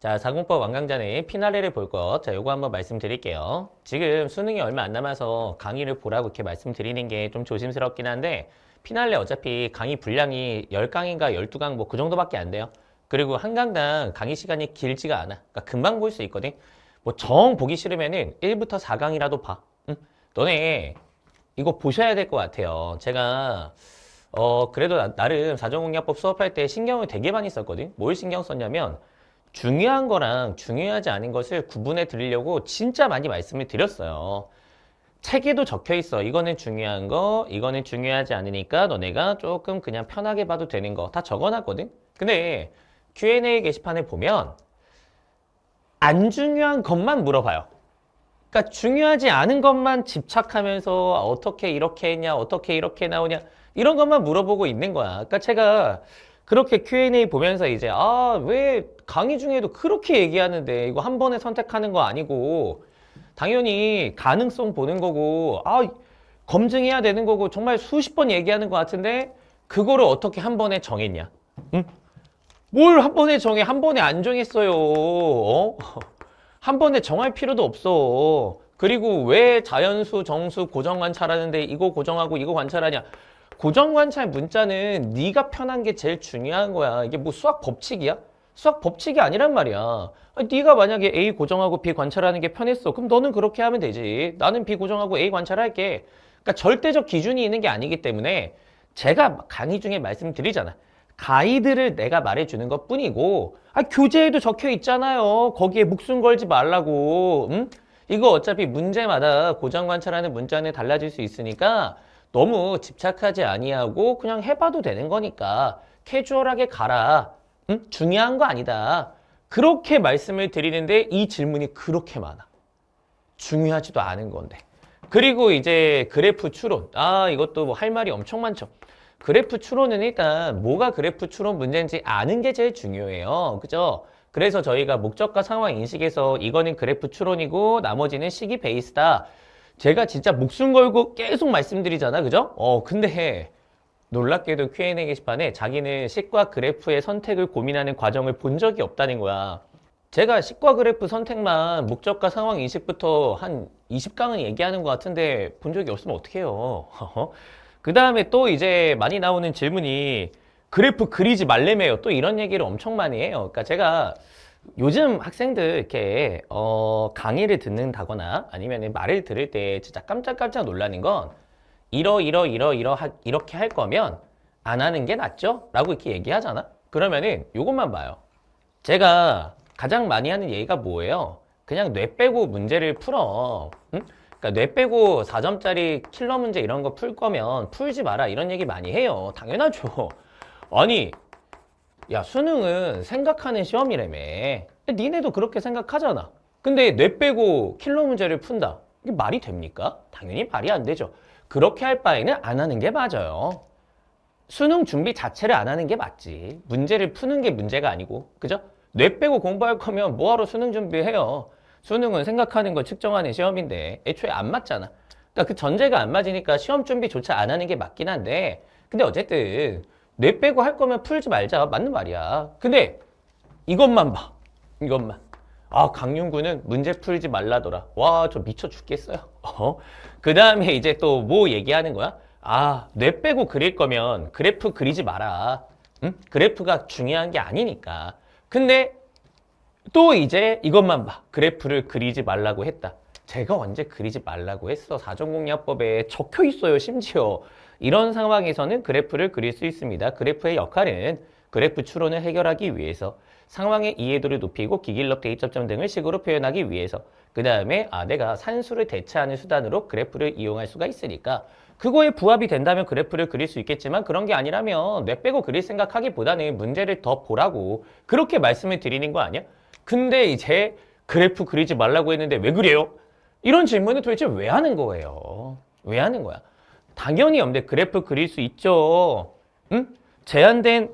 자, 자공법 완강전의 피날레를 볼 것. 자, 요거 한번 말씀드릴게요. 지금 수능이 얼마 안 남아서 강의를 보라고 이렇게 말씀드리는 게 좀 조심스럽긴 한데, 피날레 어차피 강의 분량이 10강인가 12강 뭐 그 정도밖에 안 돼요. 그리고 한 강당 강의 시간이 길지가 않아. 그러니까 금방 볼 수 있거든. 뭐 정 보기 싫으면은 1부터 4강이라도 봐. 응? 너네 이거 보셔야 될 것 같아요. 제가 어 그래도 나, 나름 사전공략법 수업할 때 신경을 되게 많이 썼거든. 뭘 신경 썼냐면 중요한 거랑 중요하지 않은 것을 구분해 드리려고 진짜 많이 말씀을 드렸어요. 책에도 적혀 있어. 이거는 중요한 거, 이거는 중요하지 않으니까 너네가 조금 그냥 편하게 봐도 되는 거 다 적어놨거든. 근데 Q&A 게시판에 보면 안 중요한 것만 물어봐요. 그러니까 중요하지 않은 것만 집착하면서 어떻게 이렇게 했냐, 어떻게 이렇게 나오냐 이런 것만 물어보고 있는 거야. 그러니까 제가 그렇게 Q&A 보면서 이제 아, 왜 강의 중에도 그렇게 얘기하는데 이거 한 번에 선택하는 거 아니고 당연히 가능성 보는 거고 아, 검증해야 되는 거고 정말 수십 번 얘기하는 것 같은데 그거를 어떻게 한 번에 정했냐? 응? 뭘 한 번에 정해? 한 번에 안 정했어요. 어? 한 번에 정할 필요도 없어. 그리고 왜 자연수, 정수, 고정 관찰하는데 이거 고정하고 이거 관찰하냐? 고정 관찰 문자는 네가 편한 게 제일 중요한 거야. 이게 뭐 수학 법칙이야? 수학 법칙이 아니란 말이야. 아니, 네가 만약에 A 고정하고 B 관찰하는 게 편했어. 그럼 너는 그렇게 하면 되지. 나는 B 고정하고 A 관찰할게. 그러니까 절대적 기준이 있는 게 아니기 때문에 제가 강의 중에 말씀드리잖아. 가이드를 내가 말해주는 것 뿐이고, 아, 교재에도 적혀 있잖아요. 거기에 목숨 걸지 말라고. 응? 이거 어차피 문제마다 고정 관찰하는 문자는 달라질 수 있으니까 너무 집착하지 아니하고 그냥 해봐도 되는 거니까 캐주얼하게 가라. 응? 중요한 거 아니다. 그렇게 말씀을 드리는데 이 질문이 그렇게 많아. 중요하지도 않은 건데. 그리고 이제 그래프 추론. 아, 이것도 뭐 할 말이 엄청 많죠. 그래프 추론은 일단 뭐가 그래프 추론 문제인지 아는 게 제일 중요해요. 그죠? 그래서 저희가 목적과 상황 인식에서 이거는 그래프 추론이고 나머지는 시기 베이스다. 제가 진짜 목숨 걸고 계속 말씀드리잖아. 그죠? 어, 근데 놀랍게도 Q&A 게시판에 자기는 식과 그래프의 선택을 고민하는 과정을 본 적이 없다는 거야. 제가 식과 그래프 선택만 목적과 상황 인식부터 한 20강은 얘기하는 것 같은데 본 적이 없으면 어떡해요. 그 다음에 또 이제 많이 나오는 질문이 그래프 그리지 말래매요. 또 이런 얘기를 엄청 많이 해요. 그러니까 제가 요즘 학생들 이렇게 어, 강의를 듣는다거나 아니면 말을 들을 때 진짜 깜짝깜짝 놀라는 건 이러 이러 이러 이러 하, 이렇게 할 거면 안 하는 게 낫죠? 라고 이렇게 얘기하잖아. 그러면은 요것만 봐요. 제가 가장 많이 하는 얘기가 뭐예요? 그냥 뇌 빼고 문제를 풀어. 응? 그러니까 뇌 빼고 4점짜리 킬러 문제 이런 거 풀 거면 풀지 마라 이런 얘기 많이 해요. 당연하죠. 아니, 야 수능은 생각하는 시험이라며. 니네도 그렇게 생각하잖아. 근데 뇌 빼고 킬러 문제를 푼다. 이게 말이 됩니까? 당연히 말이 안 되죠. 그렇게 할 바에는 안 하는 게 맞아요. 수능 준비 자체를 안 하는 게 맞지. 문제를 푸는 게 문제가 아니고. 그죠? 뇌 빼고 공부할 거면 뭐하러 수능 준비해요? 수능은 생각하는 걸 측정하는 시험인데 애초에 안 맞잖아. 그러니까 그 전제가 안 맞으니까 시험 준비조차 안 하는 게 맞긴 한데 근데 어쨌든 뇌 빼고 할 거면 풀지 말자. 맞는 말이야. 근데 이것만 봐. 이것만. 아, 강윤구는 문제 풀지 말라더라. 와, 저 미쳐 죽겠어요. 어? 그 다음에 이제 또 뭐 얘기하는 거야? 아, 뇌 빼고 그릴 거면 그래프 그리지 마라. 응? 그래프가 중요한 게 아니니까. 근데 또 이제 이것만 봐. 그래프를 그리지 말라고 했다. 제가 언제 그리지 말라고 했어. 사전공략법에 적혀 있어요, 심지어. 이런 상황에서는 그래프를 그릴 수 있습니다. 그래프의 역할은 그래프 추론을 해결하기 위해서 상황의 이해도를 높이고 기길럽 대입접점 등을 식으로 표현하기 위해서 그 다음에 아 내가 산수를 대체하는 수단으로 그래프를 이용할 수가 있으니까 그거에 부합이 된다면 그래프를 그릴 수 있겠지만 그런 게 아니라면 뇌 빼고 그릴 생각하기보다는 문제를 더 보라고 그렇게 말씀을 드리는 거 아니야? 근데 이제 그래프 그리지 말라고 했는데 왜 그래요? 이런 질문을 도대체 왜 하는 거예요? 왜 하는 거야? 당연히 없는데 그래프 그릴 수 있죠. 응? 제한된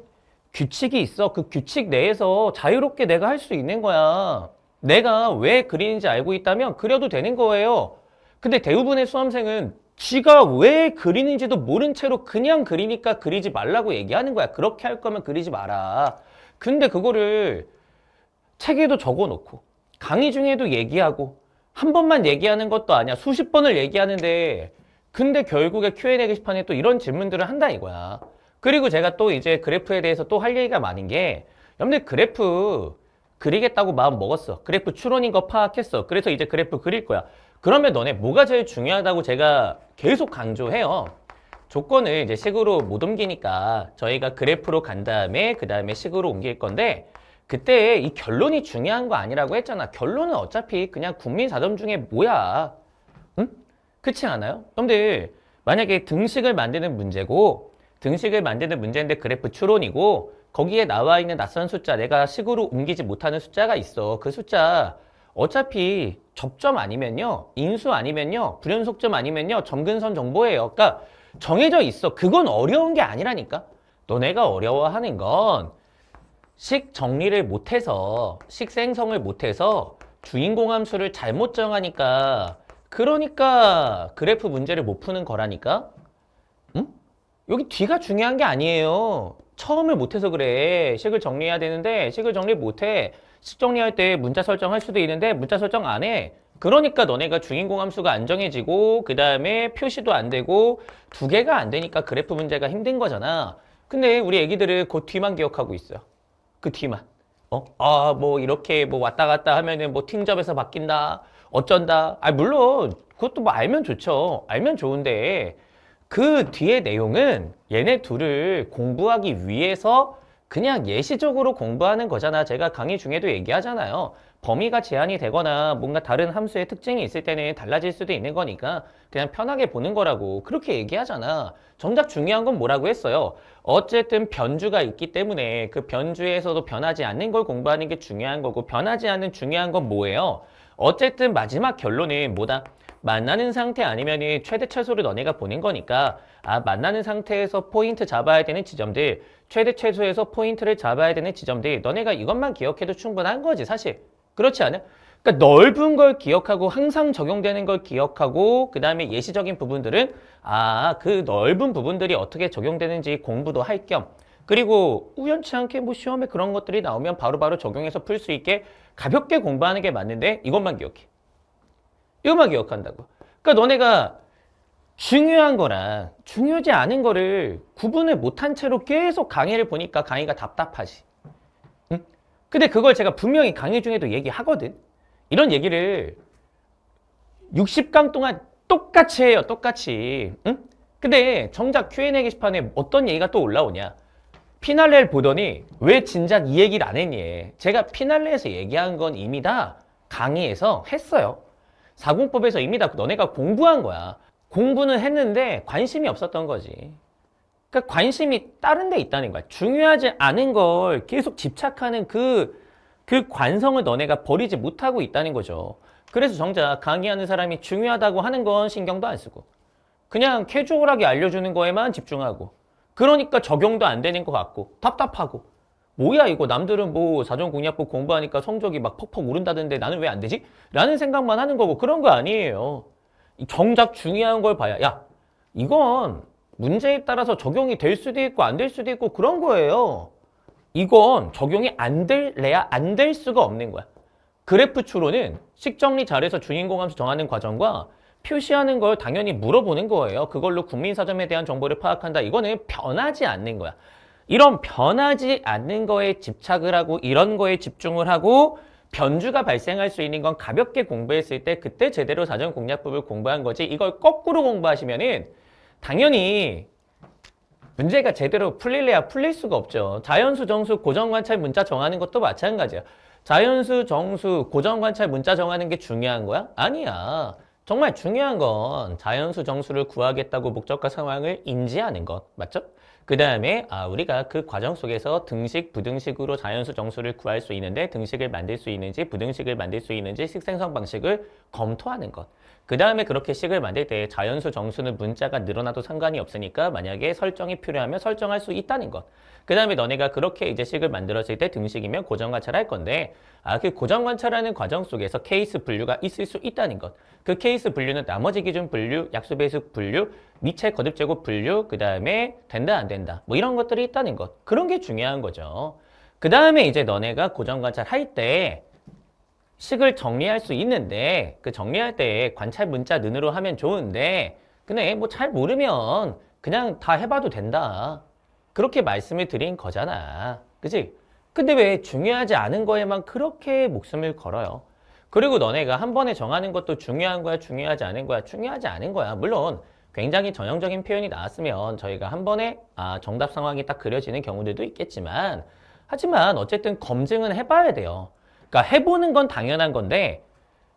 규칙이 있어. 그 규칙 내에서 자유롭게 내가 할 수 있는 거야. 내가 왜 그리는지 알고 있다면 그려도 되는 거예요. 근데 대부분의 수험생은 지가 왜 그리는지도 모른 채로 그냥 그리니까 그리지 말라고 얘기하는 거야. 그렇게 할 거면 그리지 마라. 근데 그거를 책에도 적어 놓고 강의 중에도 얘기하고 한 번만 얘기하는 것도 아니야. 수십 번을 얘기하는데 근데 결국에 Q&A 게시판에 또 이런 질문들을 한다 이거야. 그리고 제가 또 이제 그래프에 대해서 또 할 얘기가 많은 게 여러분들 그래프 그리겠다고 마음 먹었어. 그래프 추론인 거 파악했어. 그래서 이제 그래프 그릴 거야. 그러면 너네 뭐가 제일 중요하다고 제가 계속 강조해요. 조건을 이제 식으로 못 옮기니까 저희가 그래프로 간 다음에 그 다음에 식으로 옮길 건데 그때 이 결론이 중요한 거 아니라고 했잖아. 결론은 어차피 그냥 국민 사점 중에 뭐야. 응? 그렇지 않아요? 여러분들 만약에 등식을 만드는 문제고 등식을 만드는 문제인데 그래프 추론이고 거기에 나와 있는 낯선 숫자 내가 식으로 옮기지 못하는 숫자가 있어. 그 숫자 어차피 접점 아니면요. 인수 아니면요. 불연속점 아니면요. 점근선 정보예요. 그러니까 정해져 있어. 그건 어려운 게 아니라니까. 너네가 어려워하는 건 식 정리를 못해서 식 생성을 못해서 주인공 함수를 잘못 정하니까 그러니까 그래프 문제를 못 푸는 거라니까. 응? 여기 뒤가 중요한 게 아니에요. 처음을 못해서 그래. 식을 정리해야 되는데 식을 정리 못해. 식 정리할 때 문자 설정할 수도 있는데 문자 설정 안 해. 그러니까 너네가 주인공 함수가 안 정해지고 그 다음에 표시도 안 되고 두 개가 안 되니까 그래프 문제가 힘든 거잖아. 근데 우리 애기들은 그 뒤만 기억하고 있어요. 그 뒤만. 어? 아, 뭐 이렇게 뭐 왔다 갔다 하면은 뭐 팅접에서 바뀐다. 어쩐다. 아, 물론 그것도 뭐 알면 좋죠. 알면 좋은데 그 뒤의 내용은 얘네 둘을 공부하기 위해서 그냥 예시적으로 공부하는 거잖아. 제가 강의 중에도 얘기하잖아요. 범위가 제한이 되거나 뭔가 다른 함수의 특징이 있을 때는 달라질 수도 있는 거니까 그냥 편하게 보는 거라고 그렇게 얘기하잖아. 정작 중요한 건 뭐라고 했어요? 어쨌든 변주가 있기 때문에 그 변주에서도 변하지 않는 걸 공부하는 게 중요한 거고 변하지 않는 중요한 건 뭐예요? 어쨌든 마지막 결론은 뭐다? 만나는 상태 아니면 최대 최소를 너네가 보는 거니까 아 만나는 상태에서 포인트 잡아야 되는 지점들 최대 최소에서 포인트를 잡아야 되는 지점들 너네가 이것만 기억해도 충분한 거지 사실 그렇지 않아? 그러니까 넓은 걸 기억하고 항상 적용되는 걸 기억하고 그 다음에 예시적인 부분들은 아 그 넓은 부분들이 어떻게 적용되는지 공부도 할겸 그리고 우연치 않게 뭐 시험에 그런 것들이 나오면 바로 바로 적용해서 풀 수 있게 가볍게 공부하는 게 맞는데 이것만 기억해 이것만 기억한다고 그러니까 너네가 중요한 거랑 중요하지 않은 거를 구분을 못한 채로 계속 강의를 보니까 강의가 답답하지 응? 근데 그걸 제가 분명히 강의 중에도 얘기하거든 이런 얘기를 60강 동안 똑같이 해요, 똑같이. 응? 근데 정작 Q&A 게시판에 어떤 얘기가 또 올라오냐? 피날레를 보더니 왜 진작 이 얘기를 안 했니? 제가 피날레에서 얘기한 건 이미 다 강의에서 했어요. 사공법에서 이미 다 너네가 공부한 거야. 공부는 했는데 관심이 없었던 거지. 그러니까 관심이 다른 데 있다는 거야. 중요하지 않은 걸 계속 집착하는 그, 그 관성을 너네가 버리지 못하고 있다는 거죠. 그래서 정작 강의하는 사람이 중요하다고 하는 건 신경도 안 쓰고 그냥 캐주얼하게 알려주는 거에만 집중하고 그러니까 적용도 안 되는 것 같고 답답하고 뭐야 이거 남들은 뭐 사전공략법 공부하니까 성적이 막 퍽퍽 오른다던데 나는 왜 안 되지? 라는 생각만 하는 거고 그런 거 아니에요. 정작 중요한 걸 봐야 야 이건 문제에 따라서 적용이 될 수도 있고 안 될 수도 있고 그런 거예요. 이건 적용이 안 될래야 안 될 수가 없는 거야. 그래프 추론은 식정리 잘해서 주인공 함수 정하는 과정과 표시하는 걸 당연히 물어보는 거예요. 그걸로 국민사점에 대한 정보를 파악한다. 이거는 변하지 않는 거야. 이런 변하지 않는 거에 집착을 하고 이런 거에 집중을 하고 변주가 발생할 수 있는 건 가볍게 공부했을 때 그때 제대로 사전 공략법을 공부한 거지 이걸 거꾸로 공부하시면은 당연히 문제가 제대로 풀릴래야 풀릴 수가 없죠. 자연수, 정수, 고정관찰 문자 정하는 것도 마찬가지야. 자연수, 정수, 고정관찰 문자 정하는 게 중요한 거야? 아니야. 정말 중요한 건 자연수, 정수를 구하겠다고 목적과 상황을 인지하는 것. 맞죠? 그 다음에 아 우리가 그 과정 속에서 등식, 부등식으로 자연수, 정수를 구할 수 있는데 등식을 만들 수 있는지 부등식을 만들 수 있는지 식생성 방식을 검토하는 것. 그 다음에 그렇게 식을 만들 때 자연수, 정수는 문자가 늘어나도 상관이 없으니까 만약에 설정이 필요하면 설정할 수 있다는 것. 그 다음에 너네가 그렇게 이제 식을 만들었을 때 등식이면 고정관찰할 건데 아 그 고정관찰하는 과정 속에서 케이스 분류가 있을 수 있다는 것. 그 케이스 분류는 나머지 기준 분류, 약수배수 분류, 미체 거듭제곱 분류, 그 다음에 된다 안 된다 뭐 이런 것들이 있다는 것. 그런 게 중요한 거죠. 그그 다음에 이제 너네가 고정 관찰 할 때 식을 정리할 수 있는데 그 정리할 때 관찰 문자 눈으로 하면 좋은데 근데 뭐 잘 모르면 그냥 다 해봐도 된다. 그렇게 말씀을 드린 거잖아. 그지? 근데 왜 중요하지 않은 거에만 그렇게 목숨을 걸어요? 그리고 너네가 한 번에 정하는 것도 중요한 거야, 중요하지 않은 거야, 중요하지 않은 거야. 물론 굉장히 전형적인 표현이 나왔으면 저희가 한 번에 아, 정답 상황이 딱 그려지는 경우들도 있겠지만 하지만 어쨌든 검증은 해봐야 돼요. 그러니까 해보는 건 당연한 건데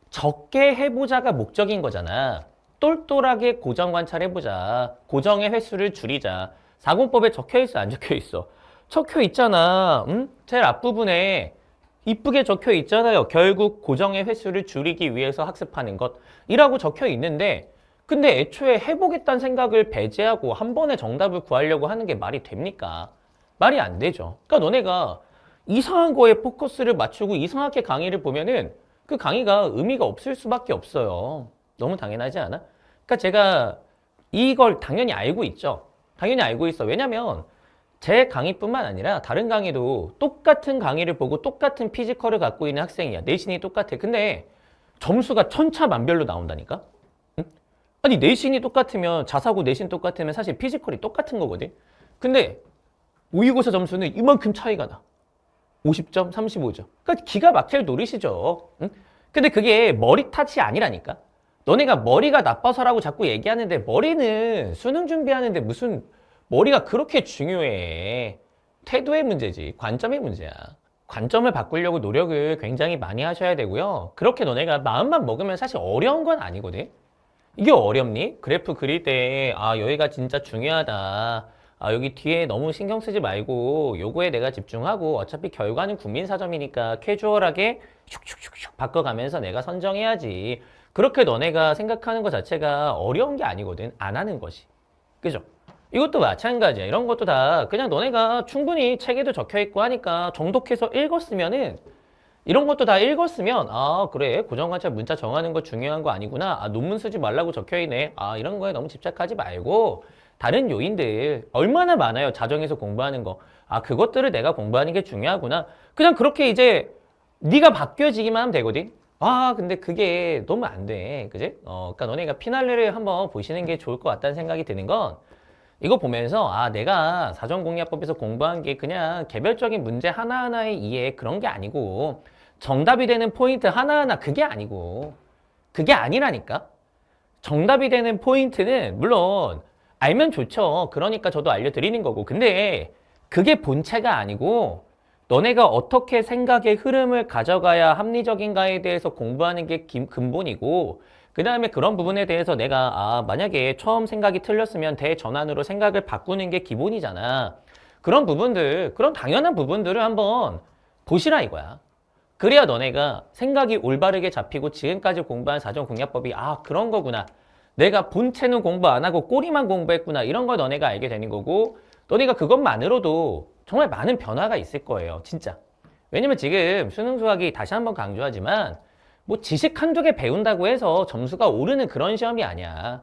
적게 해보자가 목적인 거잖아. 똘똘하게 고정 관찰해보자. 고정의 횟수를 줄이자. 사공법에 적혀 있어, 안 적혀 있어? 적혀 있잖아. 응? 제일 앞부분에 이쁘게 적혀 있잖아요. 결국 고정의 횟수를 줄이기 위해서 학습하는 것 이라고 적혀 있는데 근데 애초에 해보겠다는 생각을 배제하고 한 번에 정답을 구하려고 하는 게 말이 됩니까? 말이 안 되죠. 그러니까 너네가 이상한 거에 포커스를 맞추고 이상하게 강의를 보면은 그 강의가 의미가 없을 수밖에 없어요. 너무 당연하지 않아? 그러니까 제가 이걸 당연히 알고 있죠. 당연히 알고 있어. 왜냐면 제 강의뿐만 아니라 다른 강의도 똑같은 강의를 보고 똑같은 피지컬을 갖고 있는 학생이야. 내신이 똑같아. 근데 점수가 천차만별로 나온다니까? 응? 아니, 내신이 똑같으면, 자사고 내신 똑같으면 사실 피지컬이 똑같은 거거든? 근데 모의고사 점수는 이만큼 차이가 나. 50점, 35점. 그러니까 기가 막힐 노릇이죠. 응? 근데 그게 머리 탓이 아니라니까? 너네가 머리가 나빠서라고 자꾸 얘기하는데 머리는 수능 준비하는데 무슨 머리가 그렇게 중요해. 태도의 문제지. 관점의 문제야. 관점을 바꾸려고 노력을 굉장히 많이 하셔야 되고요. 그렇게 너네가 마음만 먹으면 사실 어려운 건 아니거든. 이게 어렵니? 그래프 그릴 때, 아, 여기가 진짜 중요하다. 아, 여기 뒤에 너무 신경 쓰지 말고 요거에 내가 집중하고 어차피 결과는 국민사점이니까 캐주얼하게 슉슉슉슉 바꿔가면서 내가 선정해야지. 그렇게 너네가 생각하는 것 자체가 어려운 게 아니거든. 안 하는 것이. 그죠? 이것도 마찬가지야. 이런 것도 다 그냥 너네가 충분히 책에도 적혀 있고 하니까 정독해서 읽었으면은 이런 것도 다 읽었으면 아 그래 고정관찰 문자 정하는 거 중요한 거 아니구나. 아 논문 쓰지 말라고 적혀 있네. 아 이런 거에 너무 집착하지 말고 다른 요인들 얼마나 많아요. 자정에서 공부하는 거. 아 그것들을 내가 공부하는 게 중요하구나. 그냥 그렇게 이제 네가 바뀌어지기만 하면 되거든. 아 근데 그게 너무 안 돼. 그지? 어 그러니까 너네가 피날레를 한번 보시는 게 좋을 것 같다는 생각이 드는 건 이거 보면서 아 내가 사전공략법에서 공부한 게 그냥 개별적인 문제 하나하나의 이해 그런 게 아니고 정답이 되는 포인트 하나하나 그게 아니고 그게 아니라니까 정답이 되는 포인트는 물론 알면 좋죠 그러니까 저도 알려드리는 거고 근데 그게 본체가 아니고 너네가 어떻게 생각의 흐름을 가져가야 합리적인가에 대해서 공부하는 게 기- 근본이고 그 다음에 그런 부분에 대해서 내가 아 만약에 처음 생각이 틀렸으면 대전환으로 생각을 바꾸는 게 기본이잖아. 그런 부분들 그런 당연한 부분들을 한번 보시라 이거야. 그래야 너네가 생각이 올바르게 잡히고 지금까지 공부한 사전 공략법이 아 그런 거구나. 내가 본체는 공부 안 하고 꼬리만 공부했구나. 이런 걸 너네가 알게 되는 거고 너네가 그것만으로도 정말 많은 변화가 있을 거예요. 진짜. 왜냐면 지금 수능 수학이 다시 한번 강조하지만 뭐 지식 한두 개 배운다고 해서 점수가 오르는 그런 시험이 아니야.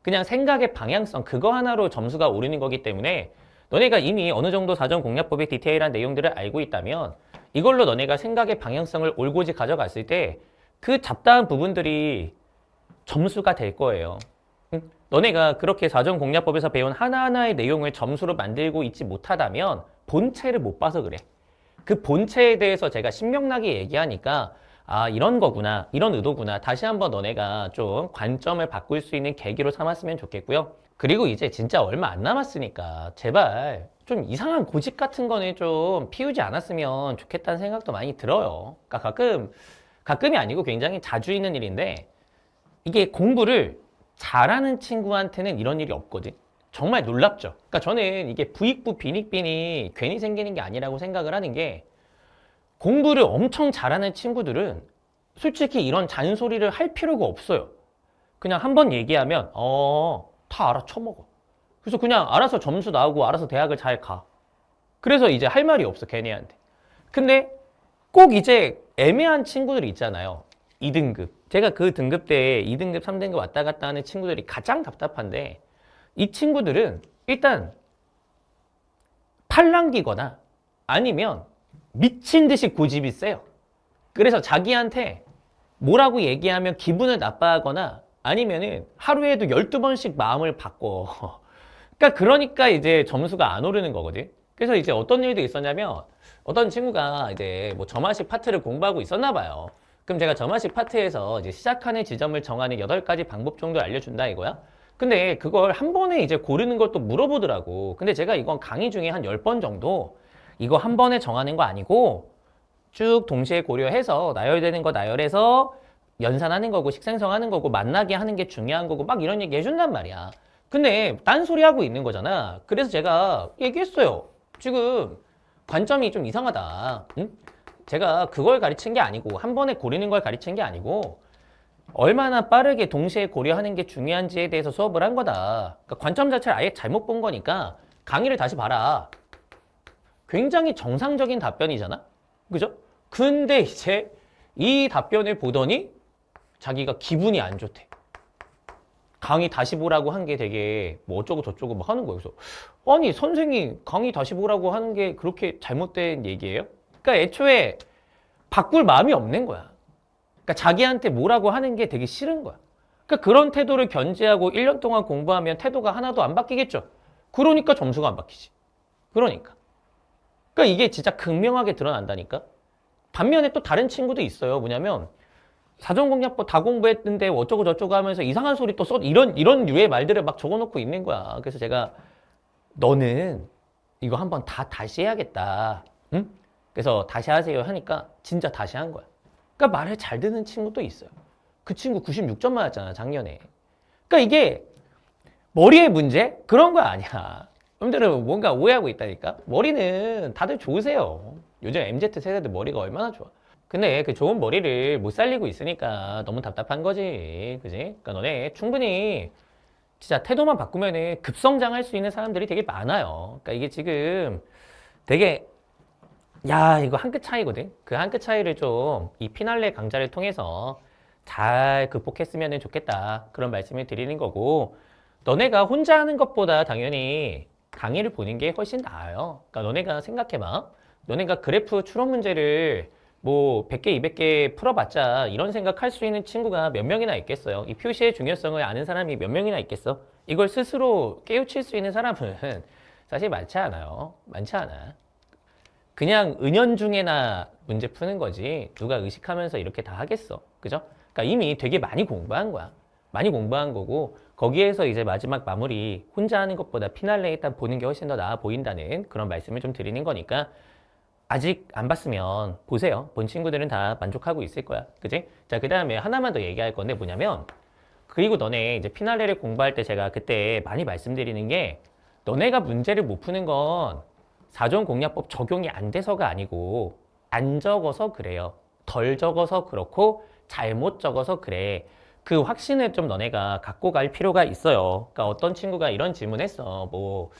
그냥 생각의 방향성 그거 하나로 점수가 오르는 거기 때문에 너네가 이미 어느 정도 사전 공략법의 디테일한 내용들을 알고 있다면 이걸로 너네가 생각의 방향성을 올고지 가져갔을 때 그 잡다한 부분들이 점수가 될 거예요. 응? 너네가 그렇게 사전 공략법에서 배운 하나하나의 내용을 점수로 만들고 있지 못하다면 본체를 못 봐서 그래. 그 본체에 대해서 제가 신명나게 얘기하니까 아 이런 거구나 이런 의도구나 다시 한번 너네가 좀 관점을 바꿀 수 있는 계기로 삼았으면 좋겠고요 그리고 이제 진짜 얼마 안 남았으니까 제발 좀 이상한 고집 같은 거는 좀 피우지 않았으면 좋겠다는 생각도 많이 들어요 그러니까 가끔 가끔이 아니고 굉장히 자주 있는 일인데 이게 공부를 잘하는 친구한테는 이런 일이 없거든 정말 놀랍죠 그러니까 저는 이게 부익부 빈익빈이 괜히 생기는 게 아니라고 생각을 하는 게 공부를 엄청 잘하는 친구들은 솔직히 이런 잔소리를 할 필요가 없어요. 그냥 한 번 얘기하면 어, 다 알아쳐먹어. 그래서 그냥 알아서 점수 나오고 알아서 대학을 잘 가. 그래서 이제 할 말이 없어, 걔네한테. 근데 꼭 이제 애매한 친구들이 있잖아요. 2등급. 제가 그 등급 때 2등급, 3등급 왔다 갔다 하는 친구들이 가장 답답한데 이 친구들은 일단 팔랑기거나 아니면 미친 듯이 고집이 세요. 그래서 자기한테 뭐라고 얘기하면 기분을 나빠하거나 아니면은 하루에도 12번씩 마음을 바꿔. 그러니까 그러니까 이제 점수가 안 오르는 거거든. 그래서 이제 어떤 일도 있었냐면 어떤 친구가 이제 뭐 점화식 파트를 공부하고 있었나 봐요. 그럼 제가 점화식 파트에서 이제 시작하는 지점을 정하는 8가지 방법 정도 알려준다 이거야. 근데 그걸 한 번에 이제 고르는 걸 또 물어보더라고. 근데 제가 이건 강의 중에 한 10번 정도 이거 한 번에 정하는 거 아니고 쭉 동시에 고려해서 나열되는 거 나열해서 연산하는 거고 식생성하는 거고 만나게 하는 게 중요한 거고 막 이런 얘기 해준단 말이야. 근데 딴소리 하고 있는 거잖아. 그래서 제가 얘기했어요. 지금 관점이 좀 이상하다. 응? 제가 그걸 가르친 게 아니고 한 번에 고르는 걸 가르친 게 아니고 얼마나 빠르게 동시에 고려하는 게 중요한지에 대해서 수업을 한 거다. 그러니까 관점 자체를 아예 잘못 본 거니까 강의를 다시 봐라. 굉장히 정상적인 답변이잖아? 그죠? 근데 이제 이 답변을 보더니 자기가 기분이 안 좋대. 강의 다시 보라고 한 게 되게 뭐 어쩌고 저쩌고 막 하는 거예요. 그래서 아니 선생이 강의 다시 보라고 하는 게 그렇게 잘못된 얘기예요? 그러니까 애초에 바꿀 마음이 없는 거야. 그러니까 자기한테 뭐라고 하는 게 되게 싫은 거야. 그러니까 그런 태도를 견제하고 1년 동안 공부하면 태도가 하나도 안 바뀌겠죠. 그러니까 점수가 안 바뀌지. 그러니까. 그러니까 이게 진짜 극명하게 드러난다니까. 반면에 또 다른 친구도 있어요. 뭐냐면 사전공략법 다 공부했는데 어쩌고 저쩌고 하면서 이상한 소리 또 써 이런 이런 류의 말들을 막 적어놓고 있는 거야. 그래서 제가 너는 이거 한번 다 다시 해야겠다. 응? 그래서 다시 하세요 하니까 진짜 다시 한 거야. 그러니까 말을 잘 듣는 친구도 있어요. 그 친구 96점 맞았잖아 작년에. 그러니까 이게 머리의 문제 그런 거 아니야. 여러분들은 뭔가 오해하고 있다니까. 머리는 다들 좋으세요. 요즘 MZ 세대들 머리가 얼마나 좋아. 근데 그 좋은 머리를 못 살리고 있으니까 너무 답답한 거지. 그지? 그러니까 너네 충분히 진짜 태도만 바꾸면은 급성장할 수 있는 사람들이 되게 많아요. 그러니까 이게 지금 되게 야 이거 한 끗 차이거든. 그 한 끗 차이를 좀 이 피날레 강좌를 통해서 잘 극복했으면 좋겠다. 그런 말씀을 드리는 거고 너네가 혼자 하는 것보다 당연히 강의를 보는 게 훨씬 나아요. 그러니까 너네가 생각해봐. 너네가 그래프 추론 문제를 뭐 100개, 200개 풀어봤자 이런 생각할 수 있는 친구가 몇 명이나 있겠어요. 이 표시의 중요성을 아는 사람이 몇 명이나 있겠어. 이걸 스스로 깨우칠 수 있는 사람은 사실 많지 않아요. 많지 않아. 그냥 은연중에나 문제 푸는 거지 누가 의식하면서 이렇게 다 하겠어. 그죠? 그러니까 이미 되게 많이 공부한 거야. 많이 공부한 거고 거기에서 이제 마지막 마무리 혼자 하는 것보다 피날레 일단 보는 게 훨씬 더 나아 보인다는 그런 말씀을 좀 드리는 거니까 아직 안 봤으면 보세요. 본 친구들은 다 만족하고 있을 거야. 그지? 자, 그 다음에 하나만 더 얘기할 건데 뭐냐면 그리고 너네 이제 피날레를 공부할 때 제가 그때 많이 말씀드리는 게 너네가 문제를 못 푸는 건 사전 공략법 적용이 안 돼서가 아니고 안 적어서 그래요. 덜 적어서 그렇고 잘못 적어서 그래. 그 확신을 좀 너네가 갖고 갈 필요가 있어요. 그러니까 어떤 친구가 이런 질문했어. 뭐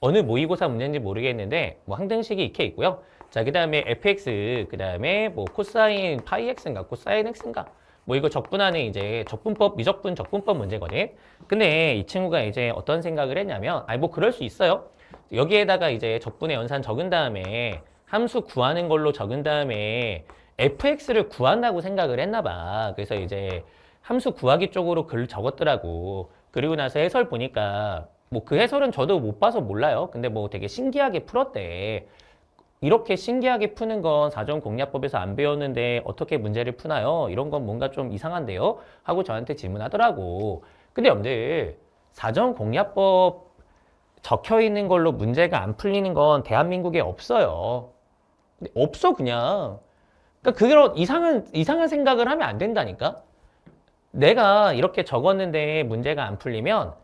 어느 모의고사 문제인지 모르겠는데 뭐 항등식이 이렇게 있고요. 자, 그다음에 fx, 그다음에 뭐 코사인 파이 x인가 코사인 x인가 뭐 이거 적분하는 이제 적분법 미적분 적분법 문제거든. 근데 이 친구가 이제 어떤 생각을 했냐면 아니 뭐 그럴 수 있어요. 여기에다가 이제 적분의 연산 적은 다음에 함수 구하는 걸로 적은 다음에 fx를 구한다고 생각을 했나 봐. 그래서 이제 함수 구하기 쪽으로 글 적었더라고. 그리고 나서 해설 보니까 뭐 그 해설은 저도 못 봐서 몰라요. 근데 뭐 되게 신기하게 풀었대. 이렇게 신기하게 푸는 건 사전 공략법에서 안 배웠는데 어떻게 문제를 푸나요? 이런 건 뭔가 좀 이상한데요? 하고 저한테 질문하더라고. 근데 여러분들 사전 공략법 적혀 있는 걸로 문제가 안 풀리는 건 대한민국에 없어요. 없어 그냥. 그러니까 그런 이상한 이상한 생각을 하면 안 된다니까. 내가 이렇게 적었는데 문제가 안 풀리면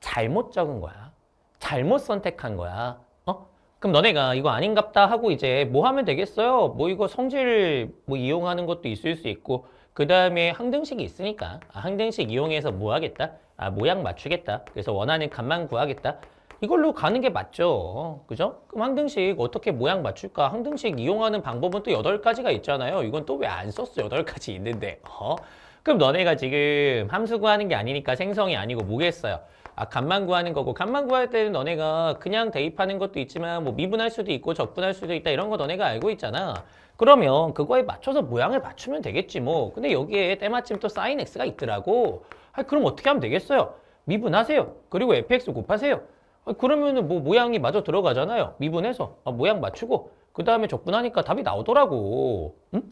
잘못 적은 거야. 잘못 선택한 거야. 어? 그럼 너네가 이거 아닌갑다 하고 이제 뭐 하면 되겠어요? 뭐 이거 성질 뭐 이용하는 것도 있을 수 있고 그 다음에 항등식이 있으니까 아, 항등식 이용해서 뭐 하겠다? 아 모양 맞추겠다. 그래서 원하는 값만 구하겠다. 이걸로 가는 게 맞죠. 그죠? 그럼 항등식 어떻게 모양 맞출까? 항등식 이용하는 방법은 또 여덟 가지가 있잖아요. 이건 또 왜 안 썼어? 여덟 가지 있는데. 어? 그럼 너네가 지금 함수 구하는 게 아니니까 생성이 아니고 뭐겠어요? 아, 값만 구하는 거고, 값만 구할 때는 너네가 그냥 대입하는 것도 있지만, 뭐 미분할 수도 있고, 적분할 수도 있다, 이런 거 너네가 알고 있잖아. 그러면 그거에 맞춰서 모양을 맞추면 되겠지, 뭐. 근데 여기에 때마침 또 sin x가 있더라고. 아, 그럼 어떻게 하면 되겠어요? 미분하세요. 그리고 fx 곱하세요. 아, 그러면은 뭐 모양이 마저 들어가잖아요. 미분해서 아, 모양 맞추고 그 다음에 적분하니까 답이 나오더라고. 응?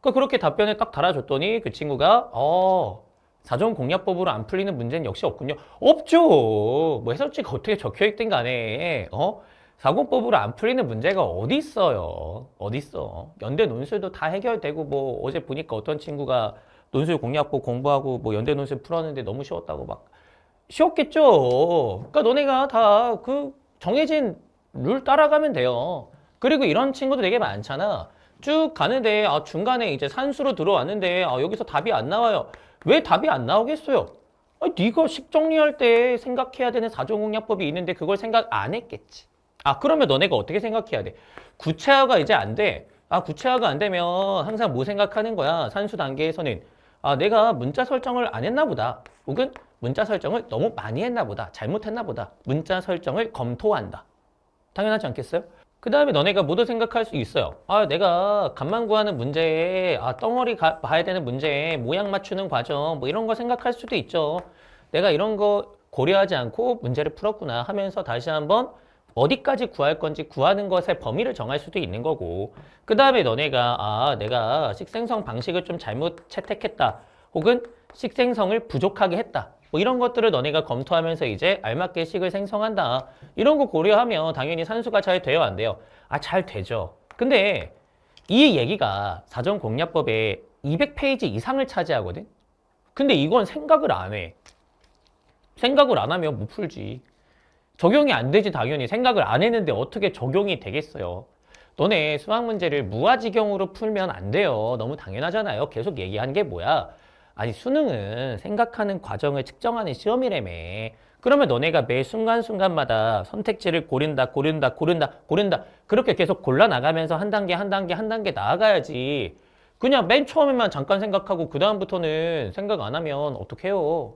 그러니까 그렇게 답변을 딱 달아줬더니 그 친구가 어 사전 공략법으로 안 풀리는 문제는 역시 없군요. 없죠. 뭐 해설지가 어떻게 적혀 있든 간에 어 사고법으로 안 풀리는 문제가 어디 있어요? 어디 있어? 연대 논술도 다 해결되고 뭐 어제 보니까 어떤 친구가 논술 공략법 공부하고 뭐 연대 논술 풀었는데 너무 쉬웠다고 막 쉬웠겠죠. 그러니까 너네가 다 그 정해진 룰 따라가면 돼요. 그리고 이런 친구도 되게 많잖아. 쭉 가는데 아, 중간에 이제 산수로 들어왔는데 아, 여기서 답이 안 나와요. 왜 답이 안 나오겠어요? 아, 네가 식 정리할 때 생각해야 되는 사정공략법이 있는데 그걸 생각 안 했겠지. 아 그러면 너네가 어떻게 생각해야 돼? 구체화가 이제 안 돼. 아 구체화가 안 되면 항상 뭐 생각하는 거야? 산수 단계에서는 아 내가 문자 설정을 안 했나 보다. 혹은 문자 설정을 너무 많이 했나 보다. 잘못했나 보다. 문자 설정을 검토한다. 당연하지 않겠어요? 그 다음에 너네가 모두 생각할 수 있어요. 아, 내가 값만 구하는 문제에, 아, 덩어리 가- 봐야 되는 문제에 모양 맞추는 과정, 뭐 이런 거 생각할 수도 있죠. 내가 이런 거 고려하지 않고 문제를 풀었구나 하면서 다시 한번 어디까지 구할 건지 구하는 것의 범위를 정할 수도 있는 거고. 그 다음에 너네가, 아, 내가 식생성 방식을 좀 잘못 채택했다. 혹은 식생성을 부족하게 했다. 뭐 이런 것들을 너네가 검토하면서 이제 알맞게 식을 생성한다. 이런 거 고려하면 당연히 산수가 잘 돼요, 안 돼요? 아, 잘 되죠. 근데 이 얘기가 사전 공략법에 200페이지 이상을 차지하거든? 근데 이건 생각을 안 해. 생각을 안 하면 못 풀지. 적용이 안 되지, 당연히. 생각을 안 했는데 어떻게 적용이 되겠어요? 너네 수학 문제를 무아지경으로 풀면 안 돼요. 너무 당연하잖아요. 계속 얘기한 게 뭐야? 아니 수능은 생각하는 과정을 측정하는 시험이라며. 그러면 너네가 매 순간순간마다 선택지를 고른다, 고른다, 고른다, 고른다. 그렇게 계속 골라나가면서 한 단계, 한 단계, 한 단계 나아가야지. 그냥 맨 처음에만 잠깐 생각하고 그 다음부터는 생각 안 하면 어떡해요?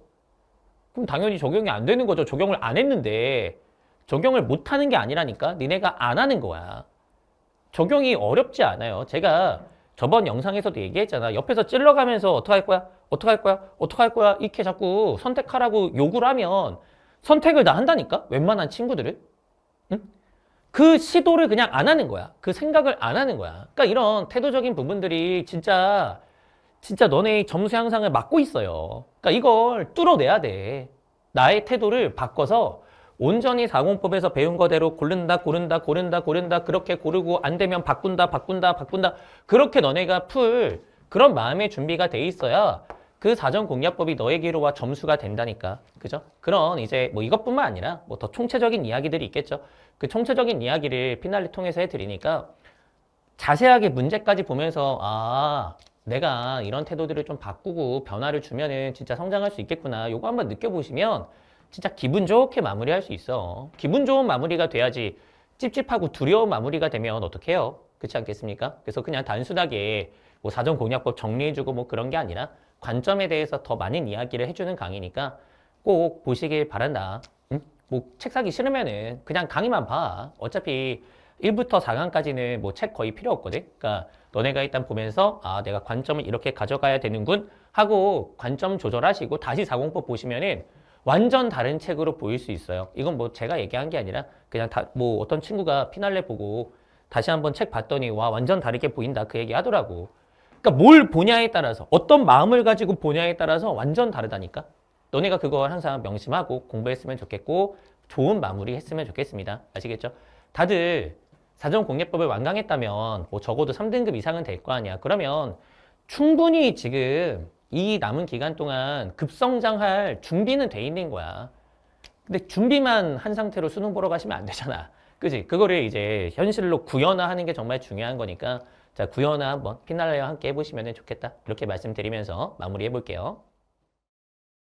그럼 당연히 적용이 안 되는 거죠. 적용을 안 했는데. 적용을 못 하는 게 아니라니까. 니네가 안 하는 거야. 적용이 어렵지 않아요. 제가 저번 영상에서도 얘기했잖아. 옆에서 찔러가면서 어떡할 거야? 어떡할 거야? 어떡할 거야? 이렇게 자꾸 선택하라고 요구를 하면 선택을 다 한다니까? 웬만한 친구들은. 응? 그 시도를 그냥 안 하는 거야. 그 생각을 안 하는 거야. 그러니까 이런 태도적인 부분들이 진짜 진짜 너네 점수 향상을 막고 있어요. 그러니까 이걸 뚫어내야 돼. 나의 태도를 바꿔서 온전히 사공법에서 배운 거대로 고른다, 고른다, 고른다, 고른다, 그렇게 고르고 안 되면 바꾼다, 바꾼다, 바꾼다. 그렇게 너네가 풀 그런 마음의 준비가 돼 있어야 그 사전 공략법이 너에게로 와 점수가 된다니까. 그죠? 그런 이제 뭐 이것뿐만 아니라 뭐 더 총체적인 이야기들이 있겠죠. 그 총체적인 이야기를 피날레 통해서 해드리니까 자세하게 문제까지 보면서 아 내가 이런 태도들을 좀 바꾸고 변화를 주면은 진짜 성장할 수 있겠구나. 요거 한번 느껴보시면 진짜 기분 좋게 마무리할 수 있어. 기분 좋은 마무리가 돼야지 찝찝하고 두려운 마무리가 되면 어떡해요? 그렇지 않겠습니까? 그래서 그냥 단순하게 뭐 사전 공략법 정리해주고 뭐 그런 게 아니라 관점에 대해서 더 많은 이야기를 해주는 강의니까 꼭 보시길 바란다. 응? 뭐책 사기 싫으면은 그냥 강의만 봐. 어차피 1부터 4강까지는 뭐 책 거의 필요 없거든. 그러니까 너네가 일단 보면서 아 내가 관점을 이렇게 가져가야 되는군 하고 관점 조절하시고 다시 4공법 보시면은 완전 다른 책으로 보일 수 있어요. 이건 뭐 제가 얘기한 게 아니라 그냥 다 뭐 어떤 친구가 피날레 보고 다시 한번 책 봤더니 와 완전 다르게 보인다 그 얘기 하더라고. 그러니까 뭘 보냐에 따라서 어떤 마음을 가지고 보냐에 따라서 완전 다르다니까. 너네가 그걸 항상 명심하고 공부했으면 좋겠고 좋은 마무리 했으면 좋겠습니다. 아시겠죠? 다들 사전 공략법을 완강했다면 뭐 적어도 3등급 이상은 될 거 아니야. 그러면 충분히 지금 이 남은 기간 동안 급성장할 준비는 돼 있는 거야. 근데 준비만 한 상태로 수능 보러 가시면 안 되잖아. 그지? 그거를 이제 현실로 구현화하는 게 정말 중요한 거니까 자 구현화 한번 피날레와 함께 해보시면 좋겠다. 이렇게 말씀드리면서 마무리해 볼게요.